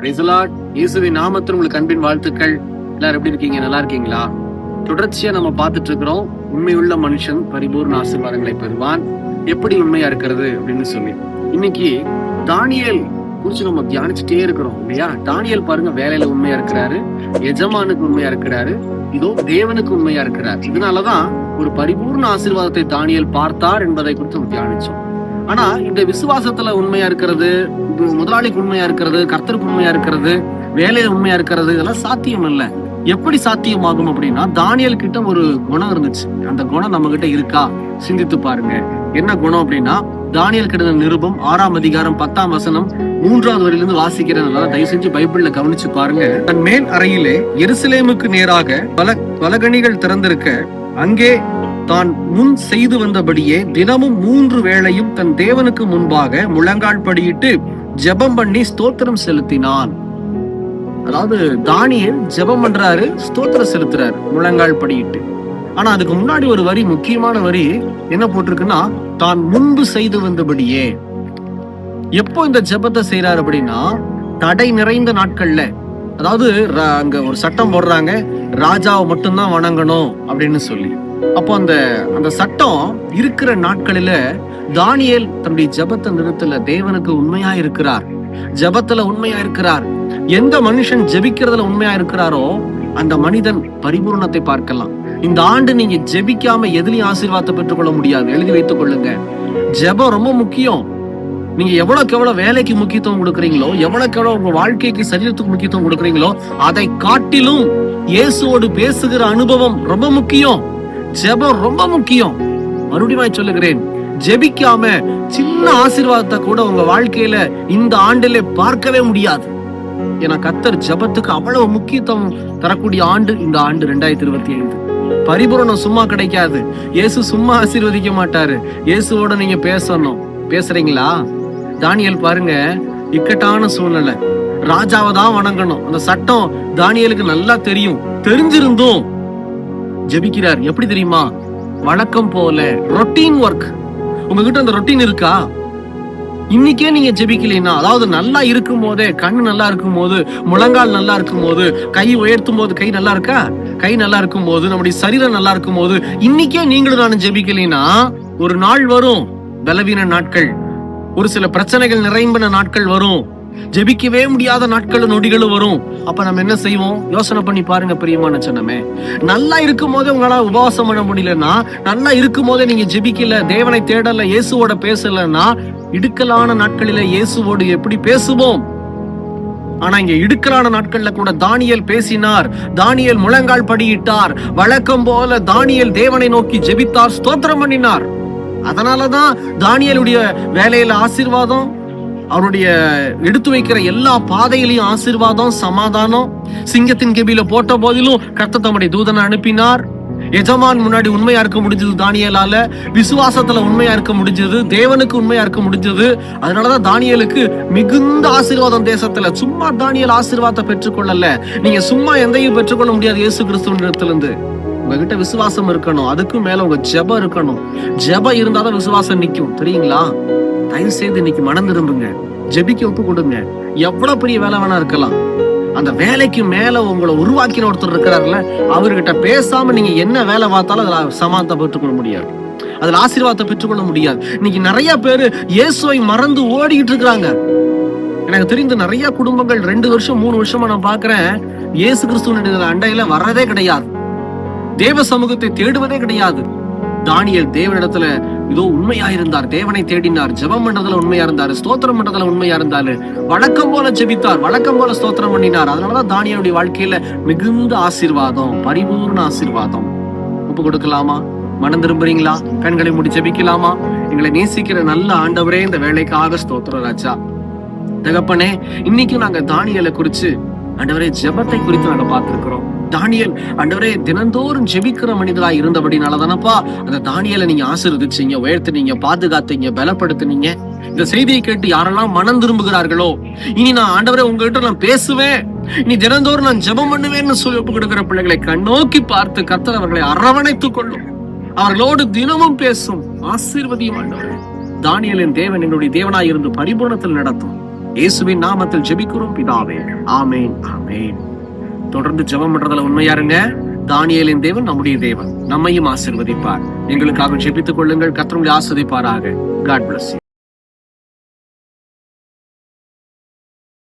பிரைசலாட் இயேசுவின் நாமத்தில் உங்களுக்கு அன்பின் வாழ்த்துக்கள். எல்லாரும் எப்படி இருக்கீங்க? நல்லா இருக்கீங்களா? தொடர்ச்சியா நம்ம பார்த்துட்டு இருக்கிறோம் உண்மையுள்ள மனுஷன் பரிபூர்ண ஆசீர்வாதங்களை பெறுவான். எப்படி உண்மையா இருக்கிறது அப்படின்னு சொல்லி. இன்னைக்கு தானியல் குறிச்சு நம்ம தியானிச்சுட்டே இருக்கிறோம் இல்லையா? தானியல் பாருங்க வேலையில உண்மையா இருக்கிறாரு எஜமானுக்கு உண்மையா இருக்கிறாரு இதோ தேவனுக்கு உண்மையா இருக்கிறார். இதனாலதான் ஒரு பரிபூர்ண ஆசீர்வாதத்தை தானியல் பார்த்தார் என்பதை குறித்து நம்ம தியானிச்சோம். ஆனா இந்த விசுவாசத்துல உண்மையா இருக்கிறது முதலாளிக்கு உண்மையா இருக்கிறது கர்த்தருக்கு உண்மையா இருக்கிறது வேலையில உண்மையா இருக்கிறது இதெல்லாம் சாத்தியம் இல்ல. எப்படி சாத்தியமாகும் அப்படின்னா தானியல் கிட்ட ஒரு குணம் இருந்துச்சு. அந்த குணம் நம்ம கிட்ட இருக்கா? சிந்தித்து பாருங்க. என்ன குணம் அப்படின்னா தானியல் கிட்ட நிருபம் ஆறாம் அதிகாரம் பத்தாம் வசனம் மூன்றாவது வரையிலிருந்து வாசிக்கிறதுனால தயவு செஞ்சு பைபிள்ல கவனிச்சு பாருங்க. தன் மேல் அறையிலே எருசலேமுக்கு நேராக பல பலகணிகள் திறந்திருக்க அங்கே தான் முன் செய்து வந்தபடியே தினமும் மூன்று வேளையும் தன் தேவனுக்கு முன்பாக முழங்கால் படியிட்டு ஜெபம் பண்ணி ஸ்தோத்திரம் செலுத்தினான். அதாவது தானியல் ஜெபம் பண்றாரு ஸ்தோத்திரம் செலுத்துறாரு முழங்கால் படியிட்டு. ஆனா அதுக்கு முன்னாடி ஒரு வரி முக்கியமான வரி என்ன போட்டிருக்குன்னா தான் முன்பு செய்து வந்தபடியே. எப்போ இந்த ஜெபத்தை செய்யறாரு அப்படின்னா தடை நிறைந்த நாட்கள்ல. அதாவது அங்க ஒரு சட்டம் போடுறாங்க ராஜாவை மட்டும்தான் வணங்கணும் அப்படின்னு சொல்லி. அப்போ அந்த அந்த சட்டம் இருக்கிற நாட்களில தானியேல் தன்னுடைய ஜெபத்தை நிறுத்தல தேவனுக்கு உண்மையா இருக்கிறார். ஜெபத்துல உண்மையா இருக்கிறார். எந்த மனுஷன் ஜெபிக்கிறதுல உண்மையா இருக்கிறாரோ அந்த மனிதன் பரிபூரணத்தை பார்க்கலாம். இந்த ஆண்டு நீங்க ஜெபிக்காம எதுலையும் ஆசீர்வாதத்தை பெற்றுக்கொள்ள முடியாது. எழுதி வைத்துக் கொள்ளுங்க. ஜெபம் ரொம்ப முக்கியம். நீங்க எவ்வளவுக்கு எவ்வளவு வேலைக்கு முக்கியத்துவம் கொடுக்குறீங்களோ எவ்வளவுக்கு எவ்வளவு உங்க வாழ்க்கைக்கு சரீரத்துக்கு முக்கியத்துவம் கொடுக்குறீங்களோ அதை காட்டிலும் இயேசுவோடு பேசுகிற அனுபவம் ரொம்ப முக்கியம். ஜெபம் ரொம்ப முக்கியம். மறுபடியும் சொல்லுகிறேன் ஜெபிக்காம சின்ன ஆசீர்வாதத்தை கூட உங்க வாழ்க்கையில இந்த ஆண்டுல பார்க்கவே முடியாது. ஏன்னா கத்தர் ஜெபத்துக்கு அவ்வளவு முக்கியத்துவம் தரக்கூடிய ஆண்டு இந்த ஆண்டு ரெண்டாயிரத்தி இருபத்தி ஐந்து. பரிபூரணம் சும்மா கிடைக்காது. இயேசு சும்மா ஆசீர்வதிக்க மாட்டாரு. இயேசுவோட நீங்க பேசணும். பேசுறீங்களா? தானியல் பாருங்க இக்கட்டான சூழ்நிலை. ராஜாவை தான் வணங்கணும். அந்த சட்டம் தானியலுக்கு நல்லா தெரியும். தெரிஞ்சிருந்தும் ஜெபிக்கிறார். எப்படி தெரியுமா? வழக்கம் போல ரொட்டீன் ஒர்க் உங்ககிட்ட அந்த ரொட்டீன் இருக்கா? இன்னைக்கே நீங்க ஜெபிக்கலைன்னா அதாவது நல்லா இருக்கும் போதே கண்ணு நல்லா இருக்கும் போது முழங்கால் நல்லா இருக்கும் போது கை உயர்த்தும் போது கை நல்லா இருக்கா? கை நல்லா இருக்கும் போது நம்முடைய சரீரம் நல்லா இருக்கும் போது இன்னைக்கே நீங்களும் நானும் ஜெபிக்கலைன்னா ஒரு நாள் வரும். பலவீன நாட்கள். ஒரு சில பிரச்சனைகள் நிறைம்பின நாட்கள் வரும். ஜெபிக்கவே முடியாத நாட்களும் நொடிகளும் வரும். அப்ப நம்ம என்ன செய்வோம்? யோசனை பண்ணி பாருங்க பிரியமான சொன்னமே நல்லா இருக்கும் போதே உங்களால உபவாசம் பண்ண முடியலன்னா நல்லா இருக்கும் போதே நீங்க ஜெபிக்கல தேவனை தேடல இயேசுவோட பேசலன்னா இடுக்கலான நாட்களில இயேசுவோடு எப்படி பேசுவோம்? ஆனா இங்க இடுக்கலான நாட்கள்ல கூட தானியல் பேசினார். தானியல் முழங்கால் படியிட்டார். வழக்கம் போல தானியல் தேவனை நோக்கி ஜெபித்தார் ஸ்தோத்திரம் பண்ணினார். அதனாலதான் தானியலுடைய வேலையில ஆசீர்வாதம் அவருடைய எடுத்து வைக்கிற எல்லா பாதையிலையும் ஆசீர்வாதம் சமாதானம். சிங்கத்தின் கெபியில போட்ட போதிலும் கர்த்த தம்முடைய தூதனை அனுப்பினார். எஜமான் முன்னாடி உண்மையா இருக்க முடிஞ்சது தானியலால விசுவாசத்துல உண்மையா இருக்க முடிஞ்சது தேவனுக்கு உண்மையா இருக்க முடிஞ்சது. அதனாலதான் தானியலுக்கு மிகுந்த ஆசீர்வாதம் தேசத்துல. சும்மா தானியல் ஆசீர்வாதத்தை பெற்றுக்கொள்ளல. நீங்க சும்மா எந்தையும் பெற்றுக்கொள்ள முடியாது இயேசு கிறிஸ்துவின் இருந்து உங்ககிட்ட விசுவாசம் இருக்கணும். அதுக்கும் மேல உங்க ஜெபம் இருக்கணும். ஜெபம் இருந்தாதான் விசுவாசம் நிக்கும். தெரியுங்களா? தயவு செய்து இன்னைக்கு மனம் திரும்புங்க ஜெபிக்க ஒப்பு கொடுங்க எவ்வளவு பெரிய வேலை வேணா இருக்கலாம். அந்த வேலைக்கு மேல உங்களை உருவாக்கின ஒருத்தர் இருக்கிறாருல அவர்கிட்ட பேசாம நீங்க என்ன வேலை பார்த்தாலும் அதுல சமாதத்தை பெற்றுக்கொள்ள முடியாது. அதுல ஆசீர்வாதத்தை பெற்றுக்கொள்ள முடியாது. இன்னைக்கு நிறைய பேரு இயேசுவை மறந்து ஓடிக்கிட்டு இருக்கிறாங்க. எனக்கு தெரிந்த நிறைய குடும்பங்கள் ரெண்டு வருஷம் மூணு வருஷமா நான் பாக்குறேன் இயேசு கிறிஸ்துவனுடைய அண்டையில வர்றதே கிடையாது. தேவ சமூகத்தை தேடுவதே கிடையாது. தானியல் தேவனிடத்துல இதோ உண்மையா இருந்தார். தேவனை தேடினார். ஜெபம் பண்றதுல உண்மையா இருந்தாரு. ஸ்தோத்திரம் பண்றதுல உண்மையா இருந்தாரு. வழக்கம் போல ஜெபித்தார். வழக்கம் போல ஸ்தோத்திரம் பண்ணினார். அதனாலதான் தானியனுடைய வாழ்க்கையில மிகுந்த ஆசீர்வாதம் பரிபூர்ண ஆசீர்வாதம். ஒப்பு கொடுக்கலாமா? மனம் திரும்புறீங்களா? கண்களை மூடி ஜெபிக்கலாமா? எங்களை நேசிக்கிற நல்ல ஆண்டவரே இந்த வேலைக்காக ஸ்தோத்திரம் ராஜா. தகப்பனே இன்னைக்கு நாங்க தானியலை குறிச்சு ஆண்டவரே ஜெபத்தை குறித்து நாங்க பார்த்திருக்கிறோம். தானியல் ஆண்டவரே தினந்தோறும் ஜெபிக்கிற மனிதரா இருந்தபடினால தானப்பா அந்த தானியலை நீங்க ஆசிர்வதிச்சீங்க உயர்த்தினீங்க பாதுகாத்தீங்க பலப்படுத்தினீங்க. இந்த செய்தியை கேட்டு யாரெல்லாம் மனம் திரும்புகிறார்களோ இனி நான் ஆண்டவரே உங்ககிட்ட நான் பேசுவேன். இனி தினந்தோறும் நான் ஜெபம் பண்ணுவேன்னு சொல்லி ஒப்பு கொடுக்கிற பிள்ளைகளை கண்ணோக்கி பார்த்து கத்தர் அவர்களை அரவணைத்துக் கொள்ளும். அவர்களோடு தினமும் பேசும் ஆசீர்வதியும் ஆண்டவர். தானியலின் தேவன் என்னுடைய தேவனாய் இருந்து பரிபூர்ணத்தில் நடத்தும். இயேசுவின் நாமத்தில் ஜெபிக்கிறோம் பிதாவே. ஆமேன் ஆமேன். தொடர்ந்து ஜெபம் பண்றதுல உண்மையா இருங்க. தானியலின் தேவன் நம்முடைய தேவன் நம்மையும் ஆசிர்வதிப்பார். எங்களுக்காக ஜெபித்துக் கொள்ளுங்கள் கத்திரங்களை ஆஸ்வதிப்பாராக காட் பிளஸ்